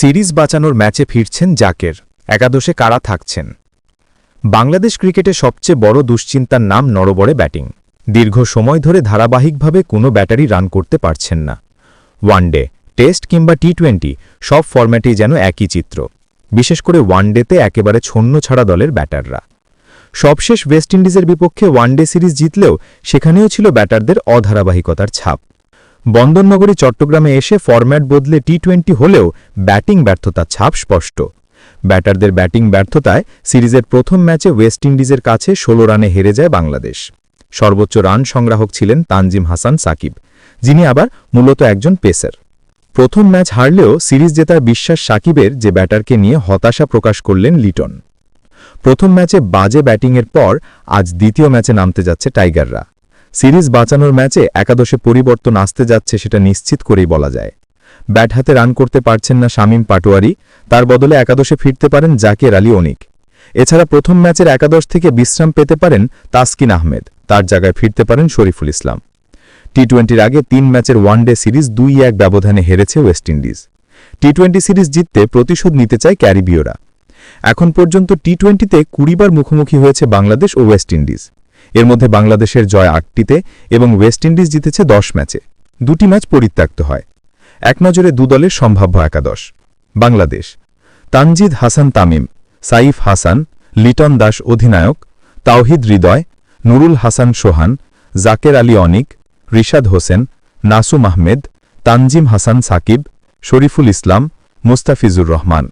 Series বাঁচানোর ম্যাচে ফিরছেন জাকের। একাদশে কারা থাকছেন? বাংলাদেশ ক্রিকেটে সবচেয়ে বড় দুশ্চিন্তার নাম নরবরে ব্যাটিং। দীর্ঘ সময় ধরে ধারাবাহিকভাবে কোনো ব্যাটারি রান করতে পারছেন না। ওয়ানডে, টেস্ট কিংবা টি টোয়েন্টি সব ফরম্যাটেই যেন একই চিত্র। বিশেষ করে ওয়ানডেতে একেবারে ছন্ন ছাড়া দলের ব্যাটাররা। সবশেষ ওয়েস্ট ইন্ডিজের বিপক্ষে ওয়ানডে সিরিজ জিতলেও সেখানেও ছিল ব্যাটারদের অধারাবাহিকতার ছাপ। বন্দরনগরী চট্টগ্রামে এসে ফরম্যাট বদলে টি টোয়েন্টি হলেও ব্যাটিং ব্যর্থতার ছাপ স্পষ্ট। ব্যাটারদের ব্যাটিং ব্যর্থতায় সিরিজের প্রথম ম্যাচে ওয়েস্ট ইন্ডিজের কাছে ষোলো রানে হেরে যায় বাংলাদেশ। সর্বোচ্চ রান সংগ্রাহক ছিলেন তানজিম হাসান সাকিব, যিনি আবার মূলত একজন পেসার প্রথম ম্যাচ হারলেও সিরিজ জেতার বিশ্বাস সাকিবের যে ব্যাটারকে নিয়ে হতাশা প্রকাশ করলেন লিটন। প্রথম ম্যাচে বাজে ব্যাটিংয়ের পর আজ দ্বিতীয় ম্যাচে নামতে যাচ্ছে টাইগাররা। সিরিজ বাঁচানোর ম্যাচে একাদশে পরিবর্তন আসতে যাচ্ছে সেটা নিশ্চিত করেই বলা যায়। ব্যাট হাতে রান করতে পারছেন না শামীম পাটোয়ারি, তার বদলে একাদশে ফিরতে পারেন জাকের আলী অনিক। এছাড়া প্রথম ম্যাচের একাদশ থেকে বিশ্রাম পেতে পারেন তাসকিন আহমেদ, তার জায়গায় ফিরতে পারেন শরীফুল ইসলাম। টি টোয়েন্টির আগে তিন ম্যাচের ওয়ানডে সিরিজ দুই এক ব্যবধানে হেরেছে West Indies. T twenty series জিততে প্রতিশোধ নিতে চায় ক্যারিবীয়রা। এখন পর্যন্ত টি টোয়েন্টিতে কুড়িবার মুখোমুখি হয়েছে বাংলাদেশ ও ওয়েস্ট ইন্ডিজ। এর মধ্যে বাংলাদেশের জয় আটটিতে এবং ওয়েস্ট ইন্ডিজ জিতেছে দশ ম্যাচে। দুটি ম্যাচ পরিত্যক্ত হয়। এক নজরে দলের সম্ভাব্য একাদশ, বাংলাদেশ। তানজিদ হাসান তামিম, সাইফ হাসান, লিটন দাস অধিনায়ক, তাওহিদ হৃদয়, নুরুল হাসান সোহান, জাকের আলী অনিক, রিশাদ হোসেন, নাসুম আহমেদ, তানজিম হাসান সাকিব, শরীফুল ইসলাম, মুস্তাফিজুর রহমান।